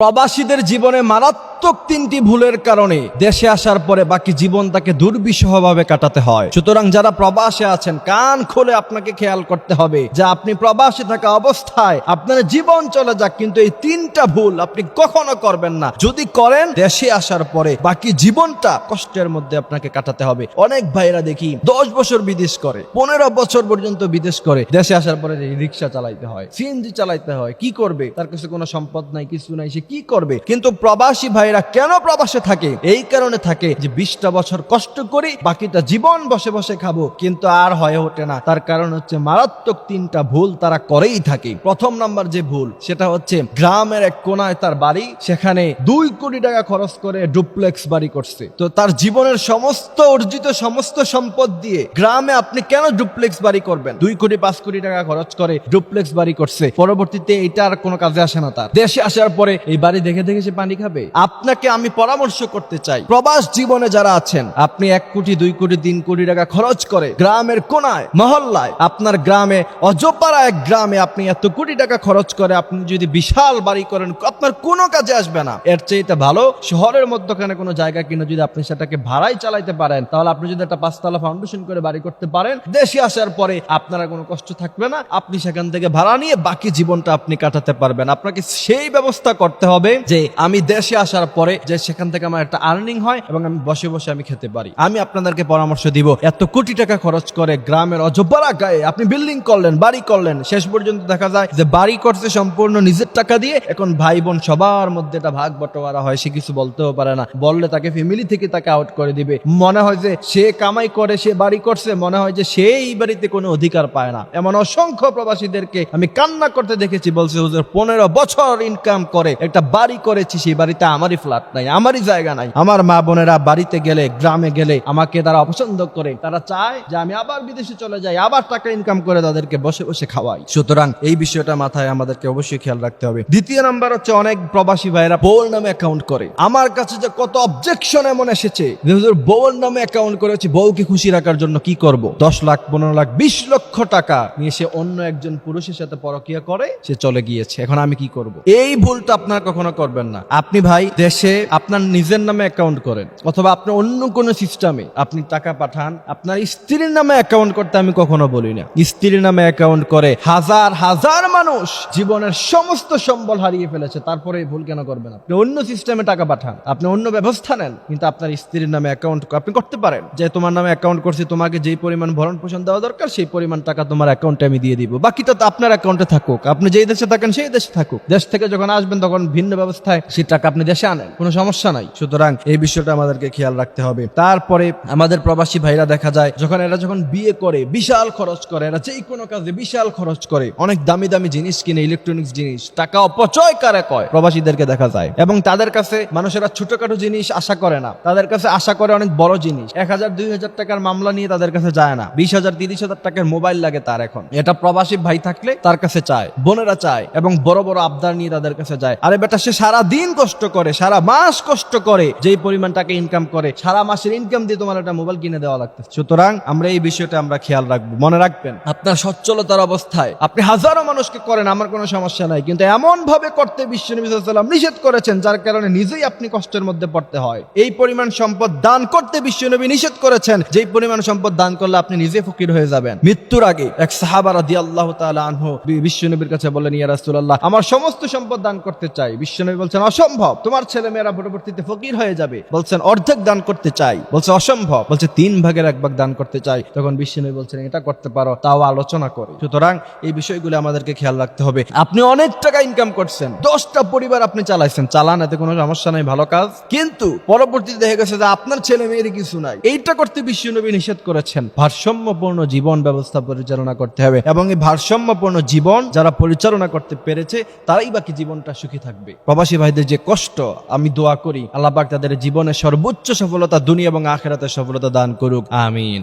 প্রবাসীদের জীবনে মারাত্মক তিনটি ভুলের কারণে দেশে আসার পরে বাকি জীবন তাকে দুর্বিষহভাবে কাটাতে হয়। সুতরাং যারা প্রবাসে আছেন, কান খুলে আপনাকে খেয়াল করতে হবে যে আপনি প্রবাসে থাকা অবস্থায় আপনার জীবন চলে যাক, কিন্তু এই তিনটা ভুল আপনি কখনো করবেন না। যদি করেন, দেশে আসার পরে বাকি জীবনটা কষ্টের মধ্যে আপনাকে কাটাতে হবে। অনেক ভাইরা দেখি, দশ বছর বিদেশ করে, পনেরো বছর পর্যন্ত বিদেশ করে, দেশে আসার পরে রিক্সা চালাইতে হয়, সিএনজি চালাইতে হয়, কি করবে? তার কাছে কোনো সম্পদ নাই, কিছু নাই, সে কি করবে? কিন্তু প্রবাসী ভাইরা কেন প্রবাসে থাকে? এই কারণে থাকে যে বিশটা বছর কষ্ট করি বাকিটা জীবন বসে বসে খাব, কিন্তু আর হয়ে ওঠে না। তার কারণ হচ্ছে মারাত্মক তিনটা ভুল তারা করেই থাকে। প্রথম নাম্বার যে ভুল, সেটা হচ্ছে গ্রামের এক কোনায় তার বাড়ি, সেখানে দুই কোটি টাকা খরচ করে ডুপ্লেক্স বাড়ি করছে। তো তার জীবনের সমস্ত অর্জিত সমস্ত সম্পদ দিয়ে গ্রামে আপনি কেন ডুপ্লেক্স বাড়ি করবেন? দুই কোটি, পাঁচ কোটি টাকা খরচ করে ডুপ্লেক্স বাড়ি করছে। পরবর্তীতে এটা আর কোনো কাজে আসে না তার। দেশে আসার পরে এই বাড়ি দেখে দেখে সে পানি খাবে। আপনাকে আমি পরামর্শ করতে চাই। প্রবাস জীবনে যারা আছেন, আপনি এক কোটি, দুই কোটি, তিন কোটি টাকা খরচ করে গ্রামের কোনায়, মহল্লায়, আপনার গ্রামে অজপাড়া এক গ্রামে আপনি এত কোটি টাকা খরচ করে, আপনি যদি বিশাল বাড়ি করেন, আপনার কোনো কাজে আসবে না। এর চেয়ে ভালো, শহরের মধ্যখানে কোনো জায়গা কিনে যদি আপনি সেটাকে ভাড়াই চালাইতে পারেন, তাহলে আপনি যদি একটা পাঁচতলা ফাউন্ডেশন করে বাড়ি করতে পারেন, দেশে আসার পরে আপনার কোনো কষ্ট থাকবে না। আপনি সেখান থেকে ভাড়া নিয়ে বাকি জীবনটা আপনি কাটাতে পারবেন। আপনাকে সেই ব্যবস্থা করতে হবে যে, আমি দেশে আসার পরে যে সেখান থেকে আমার একটা আর্নিং হয় এবং আমি বসে বসে আমি খেতে পারি। আমি আপনাদেরকে পরামর্শ দিব, এত কোটি টাকা খরচ করে গ্রামের অজপাড়া গায়ে আপনি বিল্ডিং করলেন, বাড়ি করলেন, শেষ পর্যন্ত দেখা যায় যে বাড়ি করছে সম্পূর্ণ নিজের টাকা দিয়ে, এখন ভাই বোন সবার মধ্যে এটা ভাগ বটোয়ারা হয়, সে কিছু বলতেও পারে না। বললে তাকে ফ্যামিলি থেকে তাকে আউট করে দিবে। মনে হয় যে সে কামাই করে, সে বাড়ি করছে, মনে হয় যে সেই বাড়িতে কোনো অধিকার পায় না। এমন অসংখ্য প্রবাসীদেরকে আমি কান্না করতে দেখেছি, বলছে পনেরো বছর ইনকাম করে, একটা বাড়ি করেছি, সেই বাড়িতে আমারই ফ্ল্যাট নাই, আমারই জায়গা নাই। আমার মা বোনেরা বাড়িতে গেলে, গ্রামে গেলে আমাকে তারা অপছন্দ করে। তারা চায় যে আমি আবার বিদেশে চলে যাই, আবার টাকা ইনকাম করে তাদেরকে বসে বসে খাওয়াই। সুতরাং এই বিষয়টা মাথায় আমাদেরকে অবশ্যই খেয়াল রাখতে হবে। দ্বিতীয় নাম্বার হচ্ছে অনেক প্রবাসী ভাইরা বোল নামে অ্যাকাউন্ট করে। আমার কাছে যে কত অবজেকশন এমন এসেছে বউর নামে অ্যাকাউন্ট করেছি বউকে খুশি রাখার জন্য কি করব? দশ লাখ, পনেরো লাখ, বিশ লক্ষ টাকা নিয়ে সে অন্য একজন পুরুষের সাথে পরকিয়া করে, সে চলে গিয়েছে। এখন আমি কি করব? এই ভুলটা আপনারা কখনো করবেন না। আপনি ভাই, দেশে আপনার নিজের নামে অ্যাকাউন্ট করেন, অথবা আপনি অন্য কোনো সিস্টেমে আপনি টাকা পাঠান, আপনার স্ত্রীর নামে অ্যাকাউন্ট করতে আমি কখনো বলি না। স্ত্রীর নামে অ্যাকাউন্ট করে হাজার হাজার মানুষ জীবনের সমস্ত সম্বল হারিয়ে ফেলেছে তারপরে ভুল কেন করবেন আপনি? অন্য সিস্টেমে টাকা পাঠান, আপনি অন্য ব্যবস্থা নেন, কিন্তু আপনার স্ত্রীর নামে অ্যাকাউন্ট আপনি করতে পারেন। যে তোমার নামে অ্যাকাউন্ট করছি, তোমাকে যেই পরিমাণ ভরণ পোষণ দেওয়া দরকার, সেই পরিমাণ টাকা তোমার অ্যাকাউন্টে আমি দিয়ে দিব। বাকিটা তো আপনার অ্যাকাউন্টে থাকুক। আপনি যেই দেশে থাকেন, সেই দেশে থাকুক। দেশ থেকে যখন আসবেন, তখন ভিন্ন ব্যবস্থায় সেই টাকা আপনি দেশে আনেন কোনো সমস্যা নাই। সুতরাং এই বিষয়টা আমাদেরকে খেয়াল রাখতে হবে। তারপরে আমাদের প্রবাসী ভাইরা দেখা যায়, যখন এরা যখন বিয়ে করে, বিশাল খরচ করে, এরা যেই কোনো কাজে বিশাল খরচ করে, অনেক দামি দামি জিনিস কিনে ইলেকট্রনিক্স জিনিস, টাকা অপচয় কারে কয়? প্রবাসীদেরকে দেখা যায়। এবং তাদের কাছে মানুষেরা ছোটখাটো জিনিস আশা করে না। তাদের কাছে আশা করে অনেক বড় জিনিস। এক হাজার, দুই হাজার টাকার মামলা নিয়ে তাদের কাছে যায় না। বিশ হাজার, তিরিশ হাজার টাকার মোবাইল লাগে তার এখন। এটা প্রবাসী ভাই থাকলে তার কাছে চায়, বোনেরা চায়, এবং বড় বড় আবদার নিয়ে তাদের কাছে যায়। আরে বেটা, সে সারা দিন কষ্ট করে সারা মাস কষ্ট করে, যেই পরিমাণ টাকা ইনকাম করে, সারা মাসের ইনকাম দিয়ে তোমার একটা মোবাইল কিনে দেওয়া লাগছে সুতরাং আমরা এই বিষয়টা আমরা খেয়াল রাখব, মনে রাখবেন। আপনার সচ্ছলতার অবস্থায়, আপনি হাজারো মানুষকে করেন, আমার কোনো সমস্যা নাই। কিন্তু এমন ভাবে করতে বিশ্ব নবী সাল্লাল্লাহু নিষেধ করেছেন, যার কারণে নিজেই আপনি কষ্টের মধ্যে পড়তে হয়। এই পরিমাণ সম্পদ দান করতে বিশ্বনবী নিষেধ করেছেন, যেই পরিমাণ সম্পদ দান করলে আপনি নিজে ফকির হয়ে যাবেন। মৃত্যুর আগে এক সাহাবা রাদিয়াল্লাহু তাআলা আনহু বি- বিশ্বনবীর কাছে বললেন, ইয়া রাসূলুল্লাহ, আমার সমস্ত সম্পদ দান করতে চাই। বিশ্বনবী বলছেন, অসম্ভব, তোমার ছেলে মেয়েরা পরবর্তীতে ফকির হয়ে যাবে। বলছেন, অর্ধেক দান করতে চাই। বলছে, অসম্ভব। বলছে, তিন ভাগের এক ভাগ দান করতে চাই। তখন বিশ্বনবী বলছেন, এটা করতে পারো, তাও আলোচনা করে। সুতরাং এই বিষয়গুলো আমাদেরকে খেয়াল রাখতে হবে। আপনি অনেক টাকা ইনকাম করছেন। দশটা পরিবার আপনি চালাইছেন। চালান, এতে কোনো সমস্যা নাই, ভালো কাজ। কিন্তু পরবর্তীতে দেখা গেছে যে আপনার ছেলে মেয়ের কিছু নাই। এইটা করতে বিশ্বনবী নিষেধ করেছেন। ভারসাম্যপূর্ণ জীবন ব্যবস্থা পরিচালনা করতে হবে। এবং এই ভারসাম্যপূর্ণ জীবন যারা পরিচালনা করতে পেরেছে, তারাই বাকি জীবনটা সুখী থাকবে। প্রবাসী ভাইদের যে কষ্ট আমি দোয়া করি। আল্লাহ পাক তাদের জীবনে সর্বোচ্চ সফলতা, দুনিয়া এবং আখেরাতে সফলতা দান করুক। আমিন।